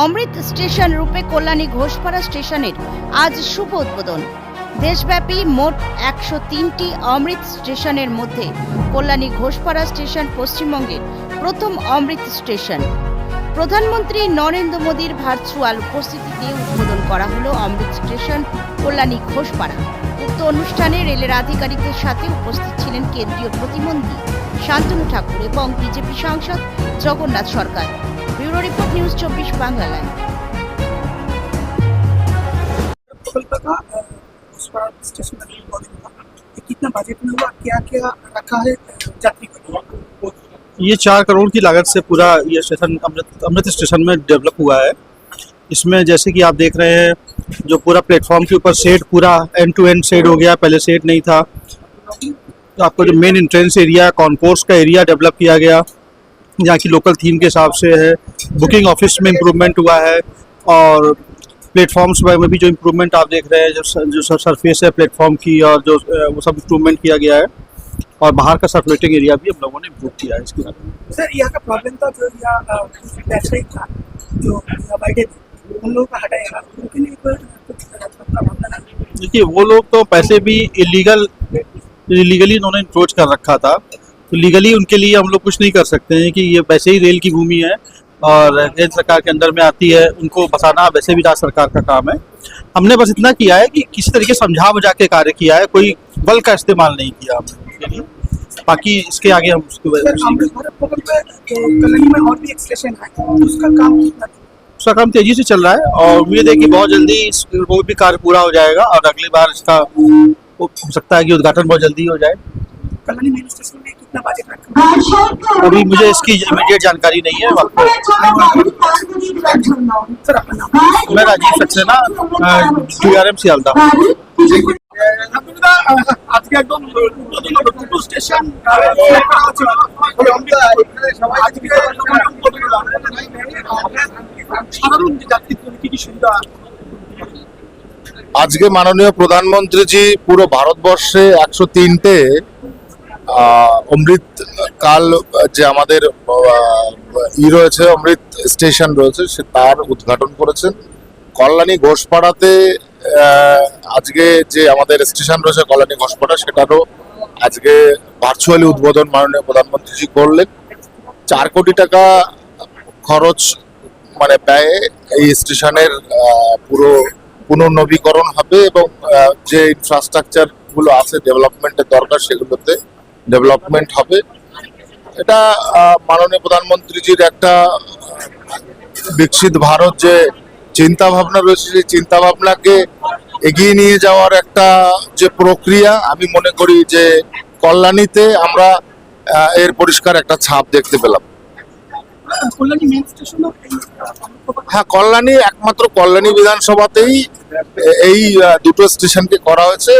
অমৃত station রূপে কল্যাণী ঘোষপাড়া স্টেশনের আজ শুভ উদ্বোধন। দেশব্যাপী মোট একশো তিনটি অমৃত স্টেশনের মধ্যে কল্যাণী ঘোষপাড়া স্টেশন পশ্চিমবঙ্গের প্রথম অমৃত স্টেশন। প্রধানমন্ত্রী নরেন্দ্র মোদীর ভার্চুয়াল উপস্থিতিতে উদ্বোধন করা হলো অমৃত স্টেশন কল্যাণী ঘোষপাড়া। উক্ত অনুষ্ঠানে রেলের আধিকারিকদের সাথে উপস্থিত ছিলেন কেন্দ্রীয় প্রতিমন্ত্রী শান্তনু ঠাকুর এবং বিজেপি সাংসদ জগন্নাথ সরকার। রিপোর্ট নিউজ চব্বিশ বাংলা লাইভ प्रकल्प का अ, उस पर स्टेशन का रिकॉर्डिंग हुआ ये कितना बजट में हुआ क्या क्या रखा है अ, यात्री के लिए ये चार करोड़ की लागत से पूरा ये स्टेशन अमृत अमृत स्टेशन में डेवलप हुआ है इसमें जैसे कि आप देख रहे हैं जो पूरा प्लेटफॉर्म के ऊपर शेड पूरा एंड टू एंड शेड हो गया पहले शेड नहीं था तो आपको जो मेन एंट्रेंस एरिया कॉन्कोर्स का एरिया डेवलप किया गया यहाँ की लोकल थीम के हिसाब से है। बुकिंग ऑफ़िस में इम्प्रूवमेंट हुआ है और प्लेटफॉर्म्स में भी जो इम्प्रूवमेंट आप देख रहे हैं जो जो सरफेस है प्लेटफॉर्म की और जो वो सब इम्प्रूवमेंट किया गया है और बाहर का सर्कुलेटिंग एरिया भी हम लोगों ने इम्प्रूव किया है इसके में। सर यहाँ का प्रॉब्लम था जो यहाँ था जो बैठे थे उन लोगों का नहीं देखिए वो लोग तो पैसे भी इलीगल इलीगली उन्होंने इंक्रोच कर रखा था। तो लीगली उनके लिए हम लोग कुछ नहीं कर सकते हैं कि ये वैसे ही रेल की भूमि है और केंद्र सरकार के अंदर में आती है उनको बसाना वैसे भी राज्य सरकार का काम है। हमने बस इतना किया है कि किसी तरीके समझा बुझा के कार्य किया है कोई बल का इस्तेमाल नहीं किया हमने बाकी इसके आगे हम उसके है तो उसका काम उसका काम तेज़ी से चल रहा है और उम्मीद है कि बहुत जल्दी इस वो भी कार्य पूरा हो जाएगा और अगली बार इसका हो सकता है कि उद्घाटन बहुत जल्दी हो जाए। कलनी मेन स्टेशन में कितना बजट रखा है अभी मुझे इसकी इमीडिएट जानकारी नहीं है आपको सर अपना नाम मैं Rajiv Saxena T R M Sealdah আপনারা আজকে একদম উদ্বোধন হলো দুটো স্টেশন করা হচ্ছে আজকে উদ্বোধন হলো। সাধারণ যে যাত্রীর জন্য কি কি সুবিধা আজকে মাননীয় প্রধানমন্ত্রীজি পুরো ভারতবর্ষে একশো তিনটে অমৃত কাল যে আমাদের ই রয়েছে, অমৃত স্টেশন রয়েছে, সে তার উদ্ঘাটন করেছেন। কল্যাণী ঘোষপাড়াতে আজকে যে আমাদের স্টেশন রয়েছে কল্যাণী ঘোষপাড়া, সেটারও আজকে ভার্চুয়ালি উদ্বোধন মাননীয় প্রধানমন্ত্রীজি করলেন। চার কোটি টাকা খরচ মানে ব্যয়ে এই স্টেশনের পুরো পুনর্নবীকরণ হবে এবং যে ইনফ্রাস্ট্রাকচারগুলো আছে ডেভেলপমেন্টের দরকার সেগুলোতে ডেভেলপমেন্ট হবে। এটা মাননীয় প্রধানমন্ত্রীজির একটা বিকশিত ভারত যে চিন্তা ভাবনা রয়েছে সেই চিন্তা ভাবনাকে এগিয়ে নিয়ে যাওয়ার একটা যে প্রক্রিয়া আমি মনে করি যে কল্যাণীতে আমরা এর পরিষ্কার একটা ছাপ দেখতে পেলাম। হ্যাঁ কল্যাণী একমাত্র কল্যাণী বিধানসভাতেই এই দুটো স্টেশনকে করা হয়েছে।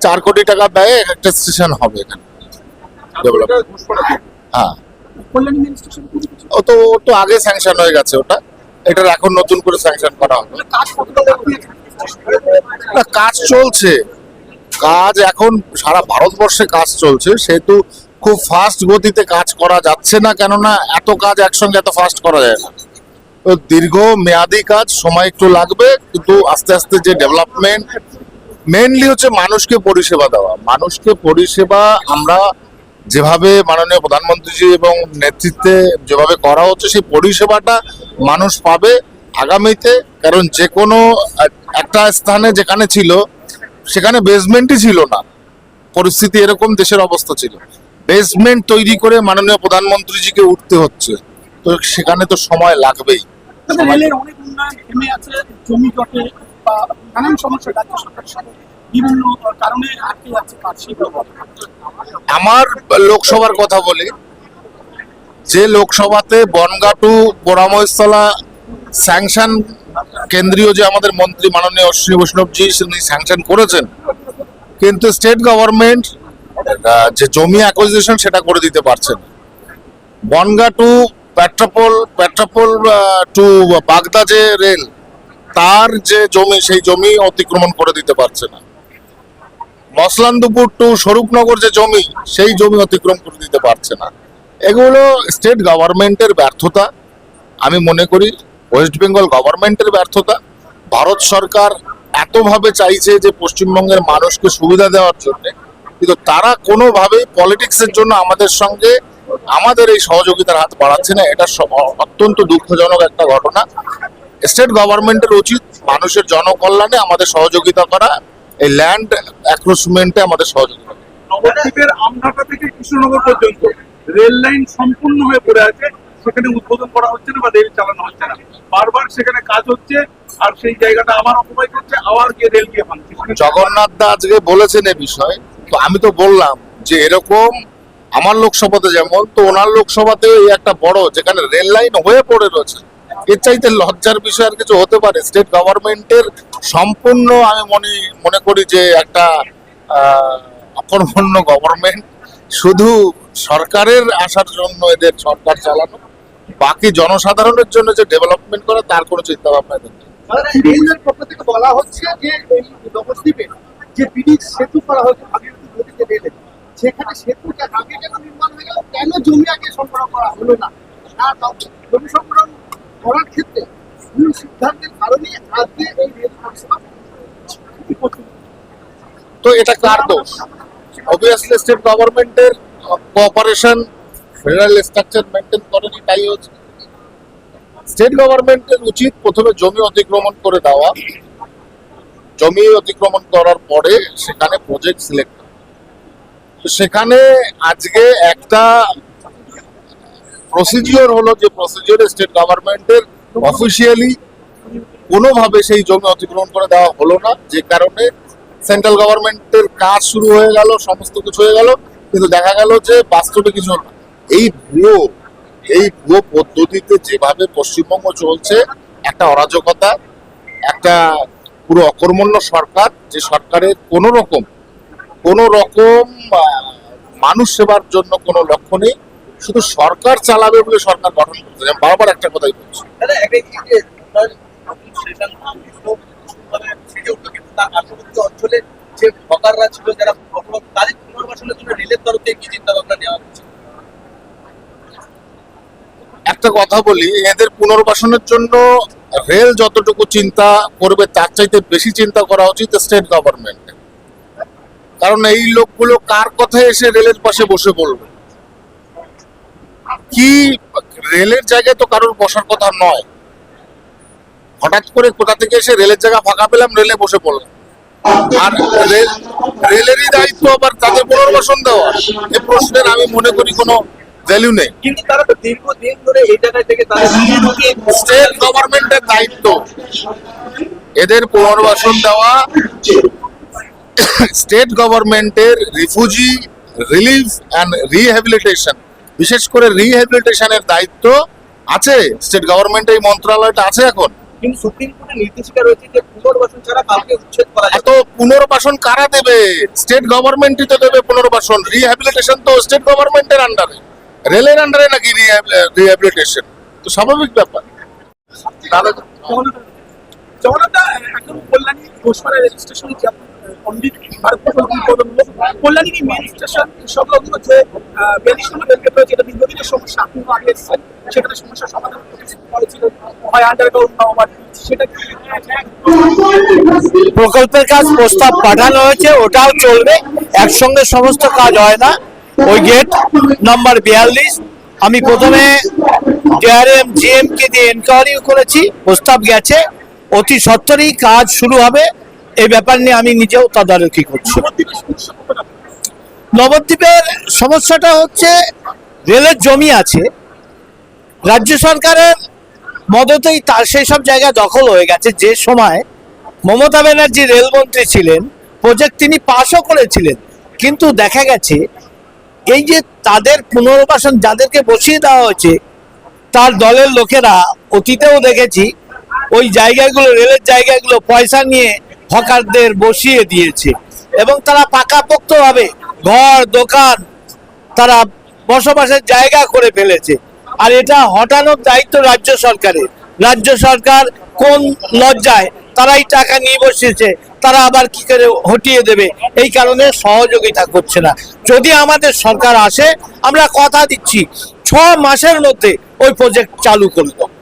চার কোটি টাকা ব্যয়ে এক একটা স্টেশন হবে এখানে। Develop. হ্যাঁ। মেন ও তো আগে স্যাংশন হয়ে গেছে ওটা। এটার এখন নতুন করে স্যাংশন করা হবে। কাজ কতটা বাকি আছে? না কাজ চলছে। কাজ এখন সারা ভারতবর্ষে কাজ চলছে। সেহেতু খুব ফাস্ট গতিতে কাজ করা যাচ্ছে না কেননা এত কাজ একসঙ্গে এত ফাস্ট করা যায় না। তো দীর্ঘ মেয়াদি কাজ সময় একটু লাগবে কিন্তু আস্তে আস্তে যে ডেভেলপমেন্ট মেনলি হচ্ছে মানুষকে পরিষেবা দেওয়া। মানুষকে পরিষেবা আমরা যেভাবে মাননীয় প্রধানমন্ত্রীজি এবং নেতৃত্বে যেভাবে করা হচ্ছে, সেই পরিষেবাটা মানুষ পাবে আগামীতে। কারণ যে কোনো একটা স্থানে যেখানে ছিল, সেখানে বেসমেন্টই ছিল না। পরিস্থিতি এরকম দেশের অবস্থা ছিল। বেসমেন্ট তৈরি করে মাননীয় প্রধানমন্ত্রীজিকে উঠতে হচ্ছে। তো সেখানে তো সময় লাগবেই। অনেক উন্নয়ন জমি জটে বা নানান সমস্যা রাজ্য সরকারের বিভিন্ন কারণে আটকে যাচ্ছে কাজ আমার লোকসভার কথা বলি, যে লোকসভাতে বনগা টু স্যাংশন কেন্দ্রীয় যে আমাদের মন্ত্রী মাননীয় অশ্বিনী বৈষ্ণবজি, তিনি স্যাংশন করেছেন, কিন্তু স্টেট গভর্নমেন্ট যে জমি অ্যাকুইজিশন সেটা করে দিতে পারছে না। বনগা টু পেট্রাপোল পেট্রাপোল টু বাগদা যে রেল, তার যে জমি, সেই জমি অতিক্রমণ করে দিতে পারছে না। মসলান্দপুর টু স্বরূপনগর যে জমি, সেই জমি অতিক্রম করে দিতে পারছে না। এগুলো স্টেট গভর্নমেন্টের ব্যর্থতা। আমি মনে করি ওয়েস্ট বেঙ্গল গভর্নমেন্টের ব্যর্থতা। ভারত সরকার এতভাবে চাইছে যে পশ্চিমবঙ্গের মানুষকে সুবিধা দেওয়ার জন্য, কিন্তু তারা কোনোভাবেই পলিটিক্সের জন্য আমাদের সঙ্গে আমাদের এই সহযোগিতার হাত বাড়াচ্ছে না। এটা অত্যন্ত দুঃখজনক একটা ঘটনা। স্টেট গভর্নমেন্টের উচিত মানুষের জনকল্যাণে আমাদের সহযোগিতা করা। এই ল্যান্ড অ্যাক্রোচমেন্টে আমাদের সহযোগিতা। নবদ্বীপের আমনাটা থেকে কৃষ্ণনগর পর্যন্ত রেল লাইন সম্পূর্ণ হয়ে পড়ে আছে। সেখানে উদ্বোধন করা হচ্ছে না বা রেল চালানো হচ্ছে না। বারবার সেখানে কাজ হচ্ছে আর সেই জায়গাটা আবার অকুপাই করছে আবার গিয়ে রেল গিয়ে ভাঙছে। জগন্নাথ দা আজকে বলেছেন এ বিষয়ে তো আমি তো বললাম যে এরকম আমার লোকসভাতে যেমন তো ওনার লোকসভাতে একটা বড় যেখানে রেল লাইন হয়ে পড়ে রয়েছে এর চাইতে লজ্জার বিষয় আর কিছু হতে পারে। স্টেট গভর্নমেন্টের সম্পূর্ণ আমি মনে মনে করি যে একটা অকর্মণ্য গভর্নমেন্ট শুধু সরকারের আসার জন্য এদের সরকার চালানো, বাকি জনসাধারণের জন্য যে ডেভেলপমেন্ট করে, তার কোনো চিন্তা ভাবনা নেই। সেতু করা হয়েছে হয়ে করার ক্ষেত্রে ভুল সিদ্ধান্তের কারণে আজকে এই রেল? তো এটা কার দোষ? অবভিয়াসলি স্টেট গভর্নমেন্টের কোঅপারেশন ফেডারেল স্ট্রাকচার মেনটেন করেনি, তাই হচ্ছে। স্টেট গভর্নমেন্টের উচিত প্রথমে জমি অতিক্রমণ করে দেওয়া। জমি অতিক্রমণ করার পরে সেখানে প্রজেক্ট সিলেক্ট সেখানে আজকে একটা প্রসিজিওর হলো যে প্রসিজিওর স্টেট গভর্নমেন্টের অফিসিয়ালি কোনোভাবে সেই জমি অতিক্রমণ করে দেওয়া হলো না, যে কারণে সেন্ট্রাল গভর্নমেন্টের কাজ শুরু হয়ে গেল, সমস্ত কিছু হয়ে গেল, কিন্তু দেখা গেল যে বাস্তবে কিছু হলো এই ভুয়ো এই ভুয়ো পদ্ধতিতে যেভাবে পশ্চিমবঙ্গ চলছে, একটা অরাজকতা, একটা পুরো অকর্মণ্য সরকার, যে সরকারের কোনো রকম কোনো রকম মানুষ সেবার জন্য কোনো লক্ষ্য নেই শুধু সরকার চালাবে বলে সরকার গঠন করতে। আমি বারবার একটা কথাই বলছি। মানে সেজে উঠল কিন্তু তার পার্শ্ববর্তী অঞ্চলে যে হকাররা ছিল যারা তাদের পুনর্বাসনের জন্য রেলের তরফ থেকে কি চিন্তা ভাবনা নেওয়া হচ্ছে? একটা কথা বলি এদের পুনর্বাসনের জন্য রেল যতটুকু চিন্তা করবে তার চাইতে বেশি চিন্তা করা উচিত স্টেট গভর্নমেন্ট। কারণ এই লোকগুলো কার কথায় এসে রেলের পাশে বসে পড়বে কি রেলের জায়গায় তো কারোর বসার কথা নয়। হঠাৎ করে কোথা থেকে এসে রেলের জায়গা ফাঁকা পেলাম রেলে বসে পড়লাম। আর রেলেরই দায়িত্ব আবার তাদের পুনর্বাসন দেওয়া। এই প্রশ্নের আমি মনে করি কোনো ভ্যালু নেই। কিন্তু তারা তো দীর্ঘদিন ধরে এই জায়গায় থেকে স্টেট গভর্নমেন্টের দায়িত্ব। এদের পুনর্বাসন দেওয়া স্টেট গভর্নমেন্টের রিফিউজি রিলিফ অ্যান্ড রিহ্যাবিলিটেশন বিশেষ করে রিহ্যাবিলিটেশনের দায়িত্ব আছে স্টেট গভর্নমেন্ট এই মন্ত্রণালয়টা আছে এখন। কিন্তু সুপ্রিম কোর্টের নির্দেশিকা রয়েছে যে পুনর্বাসন ছাড়া কাউকে উচ্ছেদ করা যাবে এত পুনর্বাসন কারা দেবে? স্টেট গভর্নমেন্টই তো দেবে পুনর্বাসন রিহ্যাবিলিটেশন তো স্টেট গভর্নমেন্টের আন্ডারে রেলের আন্ডারে নাকি রিহ্যাবিলিটেশন তো স্বাভাবিক ব্যাপার। তাহলে জগন্নাথ এখন কল্যাণী ঘোষপাড়া রেল স্টেশনে ভারতবর্ষ কল্যাণী কি মেন স্টেশন সংলগ্ন যে নম্বর রেলগেট রয়েছে এটা দীর্ঘদিনের সমস্যা আপনি আগে এসেছেন, সেখানে সমস্যার সমাধান করেছিল। হয় আন্ডারগ্রাউন্ড বা ওভার প্রকল্পের কাজ প্রস্তাব পাঠানো হয়েছে, ওটাও চলবে, একসঙ্গে সমস্ত কাজ হয় না। ওই গেট নাম্বার বিয়াল্লিশ, আমি প্রথমে ডিআরএম জিএম কে দিয়ে এনকোয়ারি করেছি, প্রস্তাব গেছে, অতি সত্তরই কাজ শুরু হবে। এই ব্যাপার নিয়ে আমি নিজেও তদারকি করছি। নবদ্বীপের সমস্যাটা হচ্ছে, রেলের জমি আছে, রাজ্য সরকারের মদতেই তার সেই সব জায়গা দখল হয়ে গেছে। যে সময় মমতা ব্যানার্জি রেলমন্ত্রী ছিলেন, প্রজেক্ট তিনি পাশও করেছিলেন। কিন্তু দেখা গেছে, এই যে তাদের পুনর্বাসন যাদেরকে বসিয়ে দেওয়া হয়েছে, তার দলের লোকেরা, অতীতেও দেখেছি, ওই জায়গাগুলো, রেলের জায়গাগুলো, পয়সা নিয়ে হকারদের বসিয়ে দিয়েছে। এবং তারা পাকাপোক্তভাবে ঘর, দোকান তারা বসবাসের জায়গা করে ফেলেছে। আর এটা হটানোর দায়িত্ব রাজ্য সরকারের। রাজ্য সরকার কোন লজ্জায় তারাই টাকা নিয়ে বসেছে তারা আবার কি করে হটিয়ে দেবে? এই কারণে সহযোগিতা করছে না। যদি আমাদের সরকার আসে, আমরা কথা দিচ্ছি, ছ মাসের মধ্যে ওই প্রজেক্ট চালু করে দেবো।